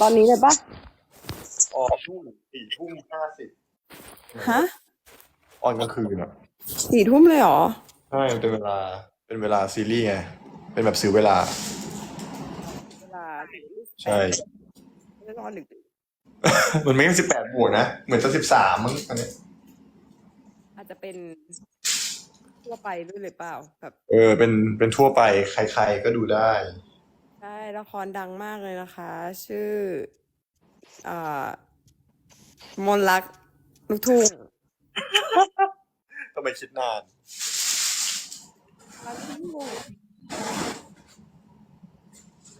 ตอนนี้เลยปะออกทุ่มสี่ทุ่มห้าสิบฮะออนกลางคืนอะสี่ทุ่มเลยเหรอ ใช่เป็นเวลาเป็นเวลาซีรีส์ไงเป็นแบบซื้อเวลา เวลาใช่ไม่นอนดึกมันไม่ใช่สิบแปดบวกนะ เหมือนจะสิบสามมั้งอันเนี้ยอาจจะเป็นทั่วไปด้วยหรือเปล่าแบบเออเป็นเป็นทั่วไปใคร ๆก็ดูได้ ใช่ละครดังมากเลยนะคะ ชื่ออ่ามนต์รักลูกทุ่งก็ไม่คิดนาน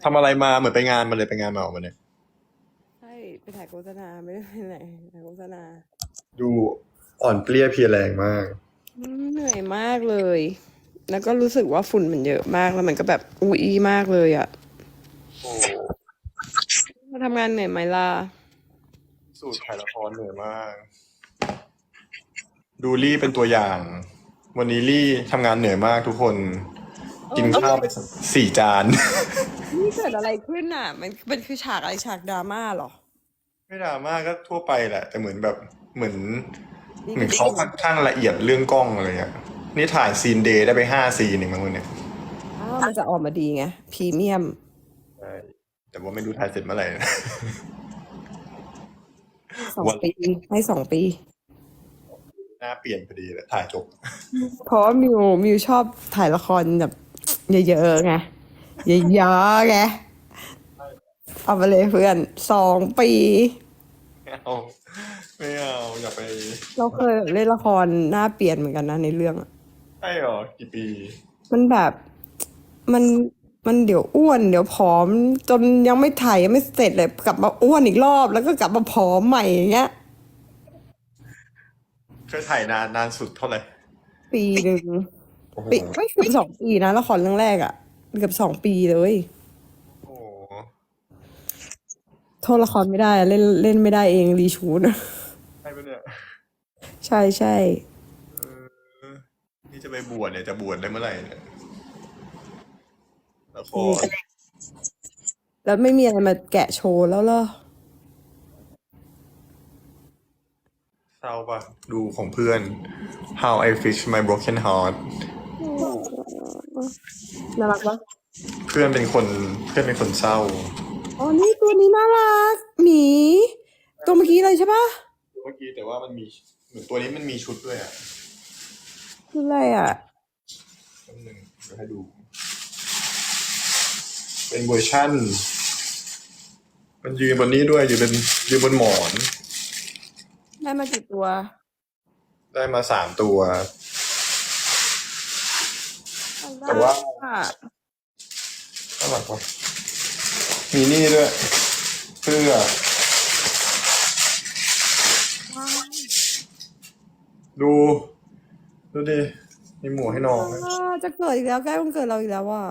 ทำอะไรมาเหมือนไปงานมาเลยไปงานมาออกมาเนี่ย ใช่ไปถ่ายโฆษณาไม่ได้ไปไหนถ่ายโฆษณา ดูอ่อนเปรี้ยเพรียแรงมากอืมเหนื่อยมากเลย แล้วก็รู้สึกว่าฝุ่นมันเยอะมากแล้วมันก็แบบอุ้ยมากเลยอะโอ้ มาทำงานเหนื่อยไหมล่ะ สูตรถ่ายละครเหนื่อยมาก ดูลี่เป็นตัวอย่าง วันนี้ลี่ทำงานเหนื่อยมากทุกคน กินข้าวไปสี่จาน นี่เกิดอะไรขึ้นอะ มันเป็นคือฉากอะไรฉากดราม่าเหรอ ไม่ดราม่าก็ทั่วไปแหละ แต่เหมือนแบบเหมือนนี่เหมือนเขาค่อนข้างละเอียดเรื่องกล้องอะไรเงี้ยนี่ถ่ายซีนเดย์ได้ไปห้าซีนหนึ่งมั้งวันเนี่ยอ้าวมันจะออกมาดีไงพรีเมียมใช่ แต่ว่าไม่รู้ถ่ายเสร็จเมื่อไหร่นะสองวันปีให้สองปี หน้าเปลี่ยนพอดีเลยถ่ายจบ เพราะว่ามิวมิวชอบถ่ายละครแบบเยอะๆไงเยอะๆไงเอาไปเลยเพื่อนสองปี ไม่เอาไม่เอาอย่าไปเราเคยเล่นละครหน้าเปลี่ยนเหมือนกันนะในเรื่องอะ ใช่หรอกี่ปี มันแบบมัน มันเดี๋ยวอ้วนเดี๋ยวผอม จนยังไม่ถ่ายยังไม่เสร็จเลยกลับมาอ้วนอีกรอบแล้วก็กลับมาผอมใหม่อย่างเงี้ยเคยถ่ายนานนานสุดเท่าไหร่ปีหนึ่งโอ้โหปีไม่เกือบสองปีนะละครเรื่องแรกอะเกือบสองปีเลยโอ้โหโทษละครไม่ได้อะเล่นเล่นไม่ได้เองรีชูดใช่ปะเนี่ยใช่ใช่ เออนี่จะไปบวชเนี่ยจะบวชได้เมื่อไหร่เนี่ย ละครแล้วไม่มีอะไรมาแกะโชว์แล้วเหรอ เศร้าปะดูของเพื่อน How I Fix My Broken Heart น่ารักปะเพื่อนเป็นคนเพื่อนเป็นคนเศร้า อ๋อ นี่ตัวนี้น่ารัก หมี ตัวเมื่อกี้เลยใช่ปะเมื่อกี้แต่ว่ามันมีเหมือนตัวนี้มันมีชุดด้วยอะคืออะไรอะแป๊บนึงเดี๋ยวให้ดู เป็นเวอร์ชั่น มันยืนบนนี้ด้วยอยู่เป็นยืนบนหมอน ได้มากี่ตัว ได้มาสามตัว แต่ว่าอะน่ารักว่ะมีนี่ด้วยเสื้อดูดูดิมีหมวกให้น้องอ่าจะเกิดอีกแล้วใกล้วันเกิดเราอีกแล้วว่า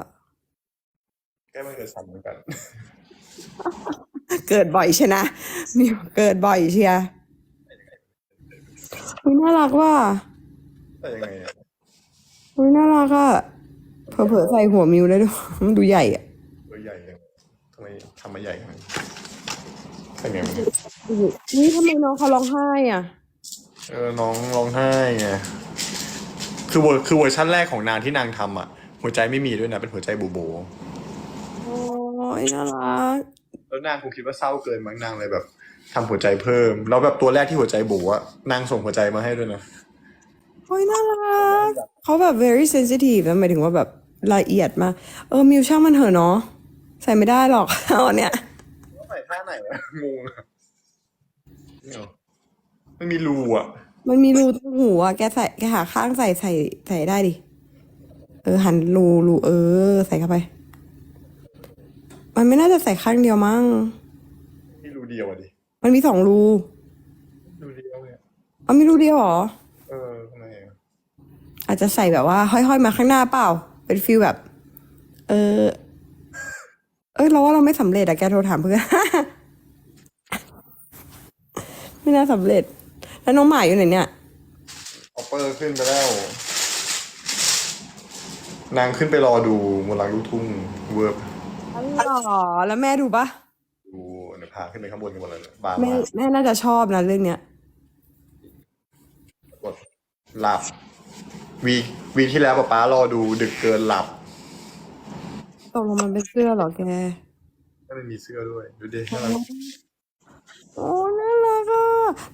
แก้มันเกิดซ้ำเหมือนกัน เกิดบ่อยใช่นะมีเกิดบ่อยเชียร์อุ๊ยน่ารักว่ะแต่ยังไงอะอุ๊ยน่ารักอะเผลอๆใส่หัวมิวได้ด้วย มันดูใหญ่อะตัวใหญ่ยังทำไมทำมาใหญ่ขนาดนี้เป็นไงมันนี่ทำไมน้องเขาร้องไห้อะ เออน้องร้องไห้ไงคือเวอร์คือเวอร์ชั่นแรกของนางที่นางทำอะ หัวใจไม่มีด้วยนะเป็นหัวใจบูโบ โอ้ยน่ารักแล้วนางคงคิดว่าเศร้าเกินมั้งนางเลยแบบทำหัวใจเพิ่ม แล้วแบบตัวแรกที่หัวใจบูอะนางส่งหัวใจมาให้ด้วยนะ โอ้ยน่ารักเขาแบบ very sensitive นะหมายถึงว่าแบบละเอียดมาก เออมิวช่างมันเถอะเนาะใส่ไม่ได้หรอกเอาอันเนี้ย ใส่ท่าไหนวะงงอะนี่เหรอไม่มีรูอะมันมีรูตรงหูอะแกใส่แกหาข้างใส่ใส่ใส่ได้ดิ เออหันรูรูเออ ใส่เข้าไป มันไม่น่าจะใส่ข้างเดียวมั้งมีรูเดียวอะดิมันมีสองรูรูเดียวเนี่ยเอามีรูเดียวเหรอ เออทำไมอะอาจจะใส่แบบว่าห้อยๆมาข้างหน้าเปล่า เป็นฟิลแบบ เออ เอ้ยเราว่าเราไม่สำเร็จอะแกโทรถามเพื่อน ไม่น่าสำเร็จ แล้วน้องหมาอยู่ไหนเนี่ย ออปเปอร์ขึ้นไปแล้ว นางขึ้นไปรอดูมนต์รักลูกทุ่งเวิร์บ อ๋อแล้วแม่ดูปะดูพาขึ้นไปข้างบนกันหมดเลยบางแม่มากแม่น่าจะชอบนะเรื่องเนี้ย กดหลับ วีวีที่แล้วป๊าป๊ารอดูดึกเกินหลับตกลงมันเป็นเสื้อเหรอแกก็ไม่มีเสื้อด้วย ดูดิน่ารักโอ้น่ารักอะ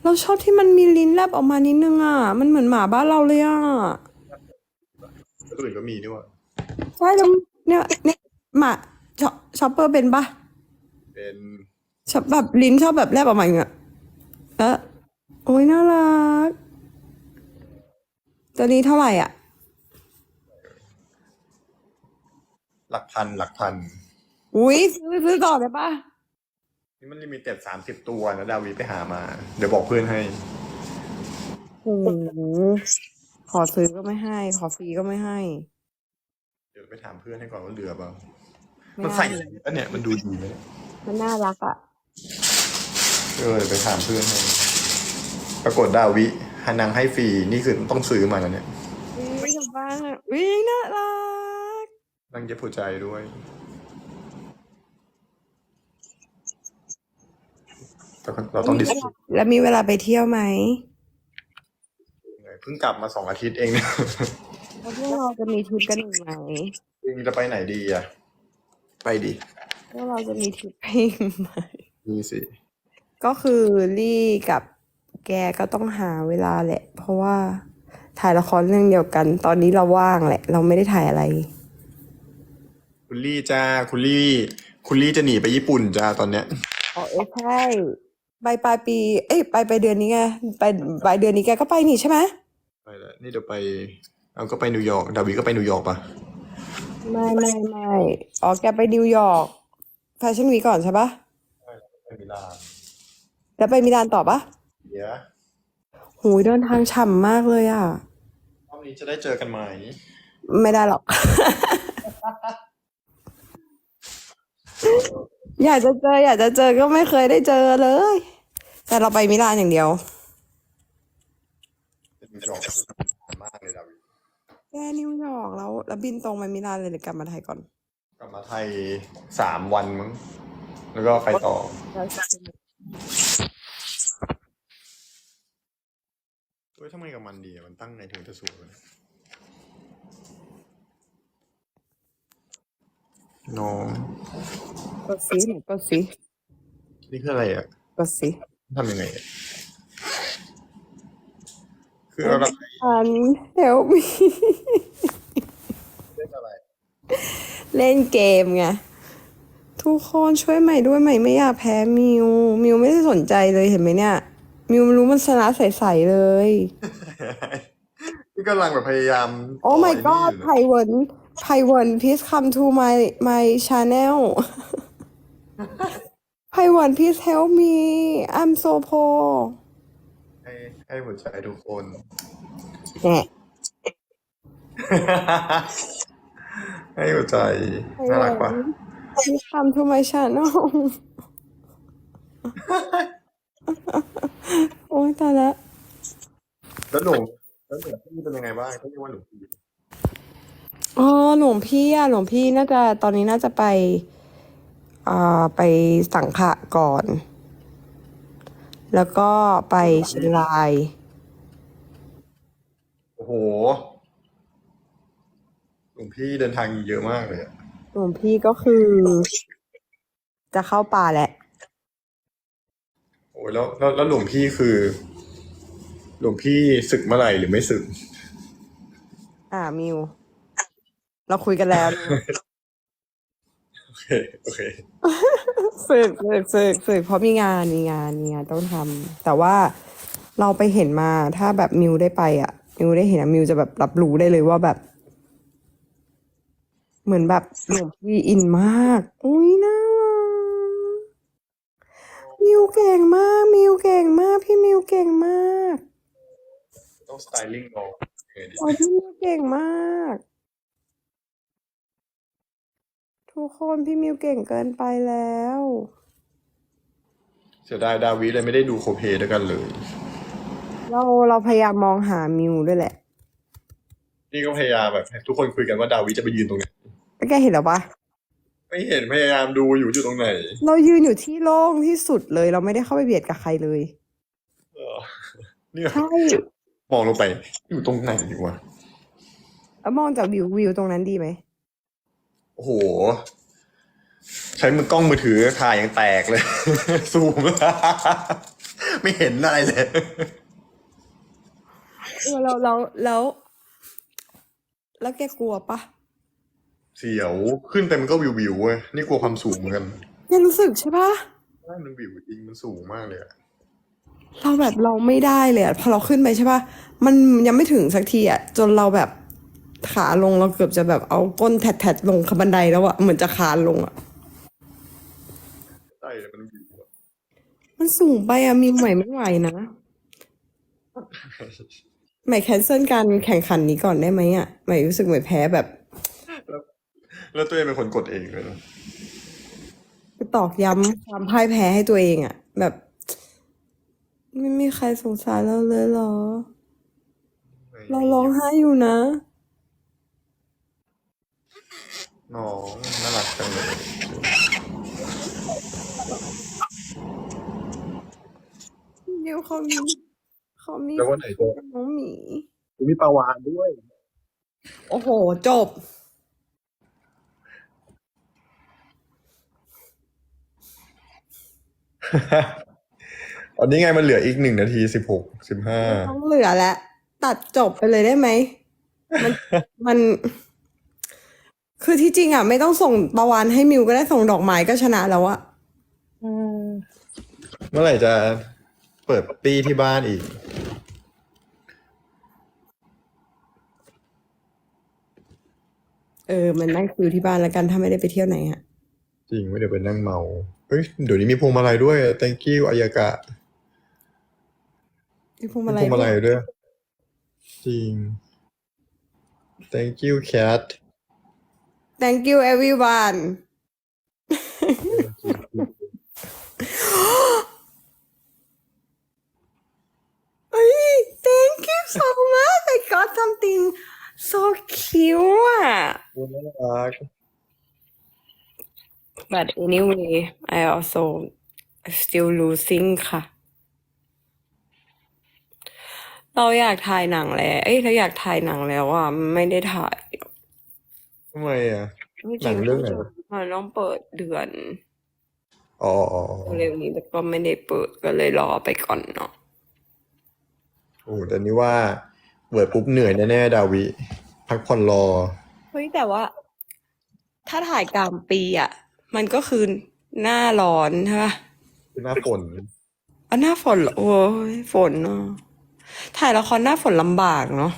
เราชอบที่มันมีลิ้นแลบออกมานิดนึงอะ มันเหมือนหมาบ้านเราเลยอะ แล้วตัวอื่นก็มีด้วย ใช่แล้วเนี่ยเนี่ยหมา ชอชอปเปอร์เป็นปะเป็นชอบแบบลิ้นชอบแบบแลบออกมาอย่างเงี้ยเออโอ้ยน่ารัก ตัวนี้เท่าไหร่อะ หลักพันหลักพันอุ้ยซื้อซื้อต่อได้ปะนี่มันลิมิเต็ดสามสิบตัวนะดาวีไปหามา เดี๋ยวบอกเพื่อนให้ โอ้โหขอซื้อก็ไม่ให้ ขอฟรีก็ไม่ให้ เดี๋ยวไปถามเพื่อนให้ก่อนว่าเหลือเปล่า ไม่มันได้ใส่ก็เนี่ยมันดูดีไหมมันน่ารักอะเออเดี๋ยวไปถามเพื่อนให้ปรากฏดาวิฮานังให้ฟรีนี่คือต้องซื้อมาแล้วเนี่ยอุ้ยชาวบ้านอะอุ้ยน่ารัก นั่งเย็บหัวใจด้วย แต่เราต้องดิสแล้วมีเวลาไปเที่ยวไหมเพิ่งกลับมาสองอาทิตย์เองเนี่ยแล้วพวกเราจะมีทริปกันอีกไหมเองจะไปไหนดีอะ ไปดิพวกเราจะมีทริปไปอีกไหมนี่สิก็คือลี่กับแกก็ต้องหาเวลาแหละ เพราะว่าถ่ายละครเรื่องเดียวกัน ตอนนี้เราว่างแหละ เราไม่ได้ถ่ายอะไร คุณลี่จ้าคุณลี่ คุณลี่จะหนีไปญี่ปุ่นจ้าตอนเนี้ยอ๋อเออใช่ไปปลายปี เอ้ยไปไปเดือนนี้ไงไปปลายเดือนนี้แกก็ไปนี่ใช่ไหมไปแล้วนี่เดี๋ยวไปเอาก็ไปนิวยอร์กดาวิก็ไปนิวยอร์กปะ ไม่ไม่ไม่อ๋อแกไปนิวยอร์กแฟชั่นวีก่อนใช่ปะไปมิลานแล้วไปมิลานต่อปะเดี๋ยวหูยเดินทางฉ่ำมากเลยอะ รอบนี้จะได้เจอกันไหม ไม่ได้หรอก อยากจะเจอ อยากจะเจอก็ไม่เคยได้เจอเลย แต่เราไปมิลานอย่างเดียวนิวยอร์กก็คือนานมากเลยดาวิ แกนิวยอร์กแล้วแล้วบินตรงไปมิลานเลยหรือกลับมาไทยก่อน กลับมาไทยสามวันมั้ง แล้วก็ไปต่อ เฮ้ยทำไมกับมันดีอะมันตั้งไงถึงจะสวยวะเนี่ยน้องกดสิหนูกดสินี่คืออะไรอะ กดสิทำยังไงอะ คืออะไรอันเฮลมีเล่นอะไรเล่นเกมไง ทุกคนช่วยใหม่ด้วยใหม่ไม่อยากแพ้มิว มิวไม่ได้สนใจเลยเห็นไหมเนี่ย มิวรู้มันชนะใสๆเลยนี่กำลังแบบพยายามโอ้ my ต่ god ยไพเวิร์นไพเวิร์น please come to my my channel ไพเวิร์น please help me I'm so poor ให้ให้หัวใจทุกคนแน่ให้หัวใจ น่ารักปะ please come to my channel โอ้ยตายแล้วแล้วหนูแล้วหนูพี่เป็นยังไงบ้างเขาเรียกว่าหนูพี่อ๋อหลวงพี่อะหลวงพี่น่าจะตอนนี้น่าจะไปอ่าไปสังขะก่อน แล้วก็ไปเชียงราย โอ้โหหลวงพี่เดินทางเยอะมากเลยอะหลวงพี่ก็คือ จะเข้าป่าแหละ โอ้ยแล้วแล้วแล้วหลวงพี่คือ หลวงพี่ศึกเมื่อไหร่หรือไม่ศึก อ่ามิว เราคุยกันแล้วนะโอเคโอเค ฝึกฝึกฝึกฝึกเพราะมีงานมีงานมีงานต้องทำแต่ว่าเราไปเห็นมาถ้าแบบมิวได้ไปอะ มิวได้เห็นอะมิวจะแบบรับรู้ได้เลยว่าแบบ เหมือนแบบหลวงพี่อินมาก อุ้ยน่ารักมิวเก่งมาก มิวเก่งมาก พี่มิวเก่งมากต้องสไตลิ่งน้องยังไงดีโอ้ยพี่มิวเก่งมาก ทุกคนพี่มิวเก่งเกินไปแล้ว เสียดายดาวิเลยไม่ได้ดูโคเพด้วยกันเลย เราเราพยายามมองหามิวด้วยแหละ นี่ก็พยายามแบบให้ทุกคนคุยกันว่าดาวิจะไปยืนตรงไหนแล้วแกเห็นแล้วปะไม่เห็นพยายามดูอยู่อยู่ตรงไหน เรายืนอยู่ที่โล่งที่สุดเลย เราไม่ได้เข้าไปเบียดกับใครเลยเออเนี่ยใช่มองลงไปอยู่ตรงไหนดีวะแล้วมองจากวิววิวตรงนั้นดีไหม โอ้โห ใช้มือกล้องมือถือถ่ายยังแตกเลย ซูม ไม่เห็นอะไรเลยเออเราเราแล้ว แล้วแกกลัวปะเสียวขึ้นไปมันก็วิววิวๆเว้ยนี่กลัวความสูงเหมือนกันแกรู้สึกใช่ปะใช่มันวิวจริงมันสูงมากเลยอะเราแบบเราไม่ได้เลยอะพอเราขึ้นไปใช่ปะมันยังไม่ถึงสักทีอะจนเราแบบ ขาลงเราเกือบจะแบบเอาก้นแทดๆลงบันไดแล้วอะเหมือนจะคานลงอะใช่มันวิวอะมันสูงไปอะมีใหม่ไม่ไหวนะใหม่แคนเซิลการแข่งขันนี้ก่อนได้ไหมอะใหม่รู้สึกใหม่แพ้แบบ แล้วตัวเองเป็นคนกดเองเลยนะตอกย้ำความพ่ายแพ้ให้ตัวเองอะแบบ ไม่มีใครสงสารเราเลยเหรอ เราร้องไห้อยู่นะ น้องน่ารักจังเลยเดี๋ยวเขามีเขามีแล้ววันไหนจะน้องหมีมีปลาวานด้วย โอ้โห จบ ตอนนี้ไงมันเหลืออีกหนึ่งนาทีสิบหกสิบห้า ต้องเหลือแล้ว ตัดจบไปเลยได้ไหม มันมัน คือที่จริงอะ ไม่ต้องส่งประวานให้มิวก็ได้ส่งดอกไม้ก็ชนะแล้วอะเมื่อไหร่จะเปิดปีที่บ้านอีก เออ มันนั่งคิวที่บ้านแล้วกันถ้าไม่ได้ไปเที่ยวไหนอะจริงไม่เดี๋ยวไปนั่งเมาเฮ้ยเดี๋ยวนี้มีพวงมาลัยด้วย thank you อายากะมีพวงมีมาลัพยวงมาลัยด้วย จริง thank you cat thank you everyone เฮ้ย thank you so much I got something so cute อะน่ารัก but anyway I also still losing ค่ะ เราอยากถ่ายหนังแล้ว เอ้ย เราอยากถ่ายหนังแล้วอะ ไม่ได้ถ่าย ทำไมอะ ไม่จหนังเรื่องไหน มันต้องเปิดเดือนอ๋ออ๋ออ๋อเร็วนี้แต่ก็ไม่ได้เปิดก็เลยรอไปก่อนเนาะโอ้แต่นี่ว่าเปิดปุ๊บเหนื่อยแน่ๆดาวิ พักผ่อนรอ เฮ้ยแต่ว่า ถ้าถ่ายกลางปีอะ มันก็คือหน้าร้อนใช่ปะคือหน้าฝนอะหน้าฝนเหรอโอ้ยฝนเนาะถ่ายละครหน้าฝนลำบากเนาะ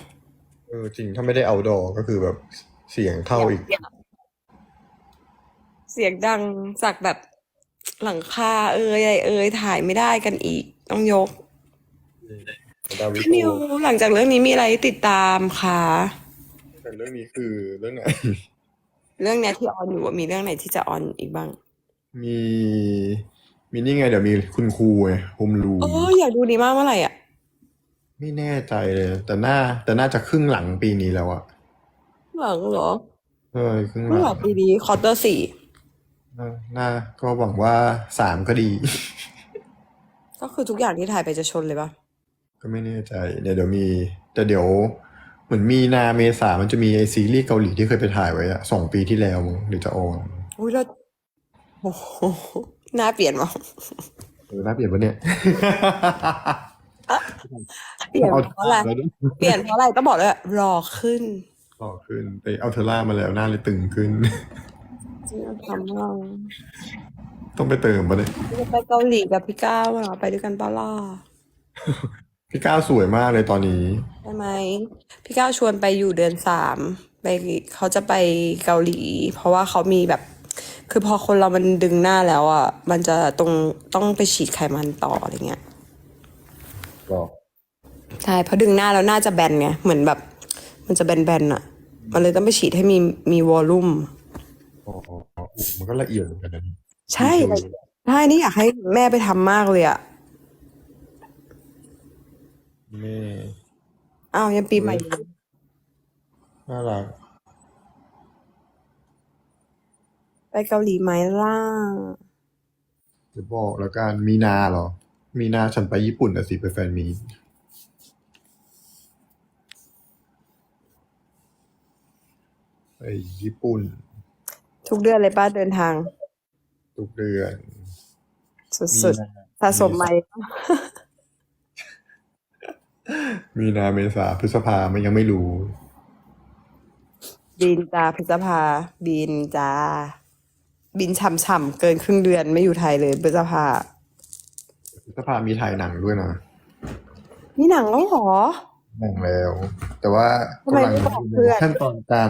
เออจริงถ้าไม่ได้เอาดอก็คือแบบ เสียงเท่าอีก เสียงดังจากแบบหลังคาเอยอะไรเอยถ่ายไม่ได้กันอีก ต้องยกดาวิพี่นิวหลังจากเรื่องนี้มีอะไรให้ติดตามคะแต่เรื่องนี้คือเรื่องไหน เรื่องเนี้ยที่ออนอยู่อะมีเรื่องไหนที่จะออนอีกบ้าง มีมีนี่ไงเดี๋ยวมีคุณครูไงโฮมรูเอออยากดูดีมากเมื่อไหร่อะ ไม่แน่ใจเลย แต่น่าแต่น่าจะครึ่งหลังปีนี้แล้วอะ หลังเหรอเออครึ่งหเมื่อไหลัร่งปีนี้คอร์เตอร์สี่เออน่าก็หวังว่าสามก็ดี ก็คือทุกอย่างที่ถ่ายไปจะชนเลยปะก็ไม่แน่ใจ เดี๋ยวเดี๋ยวมี แต่เดี๋ยว เหมือนมีนาเมษามันจะมีไอซีรีส์เกาหลีที่เคยไปถ่ายไว้อะสองปีที่แล้วมั้งหรือจะออนอุ้ยแล้วโอ้โหหน้าเปลี่ยนมั้งเออน่าเปลี่ยนปะเนี่ย เปลี่ยนเอาเพราะอะไรแล้วด้วยเปลี่ยนเพราะอะไรต้องบอกเลยว่ารอขึ้น ต่อขึ้นไปเอาเทอร่ามาแล้วหน้าเลยตึงขึ้นจริงๆทำเราต้องไปเติมปะเนี่ยจะไปเกาหลีกับพี่ก้าวอะไปด้วยกันปะล่ะพี่ก้าวสวยมากเลยตอนนี้ ใช่ไหมพี่ก้าวชวนไปอยู่เดือนสามไปเขาจะไปเกาหลี เพราะว่าเขามีแบบ คือพอคนเรามันดึงหน้าแล้วอะมันจะตรงต้องไปฉีดไขมันต่ออะไรเงี้ยก็ใช่เพราะดึงหน้าแล้วหน้าจะแบนไงเหมือนแบบ มันจะแบนๆอะ มันเลยต้องไปฉีดให้มีมีวอลลุ่มอ๋ออ๋ออ๋อมันก็ละเอียดเหมือนกันนะใช่ใช่นี่อยากให้แม่ไปทำมากเลยอะแม่อ้าวยังปีใหม่อยู่น่ารักไปเกาหลีไหมล่ะจะบอกแล้วกันมีนาเหรอ มีนาฉันไปญี่ปุ่นนะสิไปแฟนมีต ไปญี่ปุ่น ทุกเดือนเลยป้าเดินทาง ทุกเดือน สุมีดนาๆสะสมไหม มีนาเมษาพฤษภามันยังไม่รู้ บินจ้าพฤษภา บินจ้า บินฉ่ำๆเกินครึ่งเดือนไม่อยู่ไทยเลยพฤษภาพฤษภามีถ่ายหนังด้วยนะนี่หนังแล้วเหรอหนังแล้ว แต่ว่าทำไมกำลังไม่บอกเพื่อน ขั้นตอนการ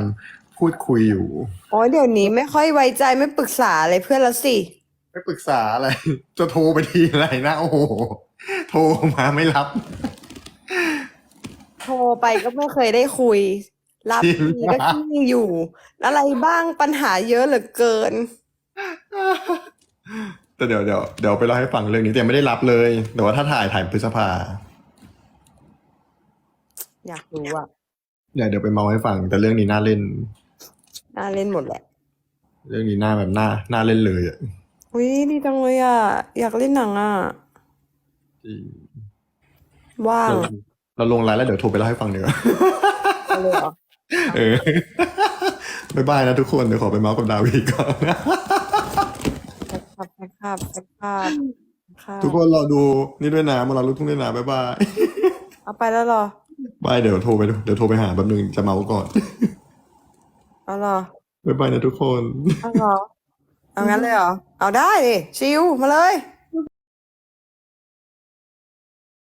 พูดคุยอยู่ โอ้ยเดี๋ยวนี้ไม่ค่อยไว้ใจไม่ปรึกษาอะไรเพื่อนแล้วสิ ไม่ปรึกษาอะไร จะโทรไปทีอะไรนะโอ้โห โทรมาไม่รับ โทรไปก็ไม่เคยได้คุย รับจริงทีก็ขี้อยู่ อะไรบ้างปัญหาเยอะเหลือเกิน แต่เดี๋ยวเดี๋ยวเดี๋ยวไปเล่าให้ฟังเรื่องนี้แต่ยังไม่ได้รับเลยแต่ว่าถ้าถ่ายถ่ายพฤษภาอยากรู้อะเดี๋ยวเดี๋ยวไปเมาให้ฟังแต่เรื่องนี้น่าเล่น น่าเล่นหมดแหละ เรื่องนี้น่าแบบน่าน่าเล่นเลยอะอุ้ยดีจังเลยอะ อยากเล่นหนังอะ จริงว่างเราเราลงไลน์แล้วเดี๋ยวโทรไปเล่าให้ฟังเดี๋ยวาเอาเลยเหรอเออ บ๊ายบายนะทุกคน เดี๋ยวขอไปเมาส์กับดาวีก่อนนะครับครับครับครับครับทุกคนรอดูนี่ด้วยนะมาเราลูกทุ่งด้วยนะบ๊ายบายเอาไปแล้วเหรอ บายเดี๋ยวโทรไปเดี๋ยวโทรไปหาแป๊บนึงจะเมาส์ก่อน เอาเหรอ บ๊ายบายนะทุกคน เอาเหรอ เอางั้นเลยเหรอ เอาได้ดิ ชิวมาเลย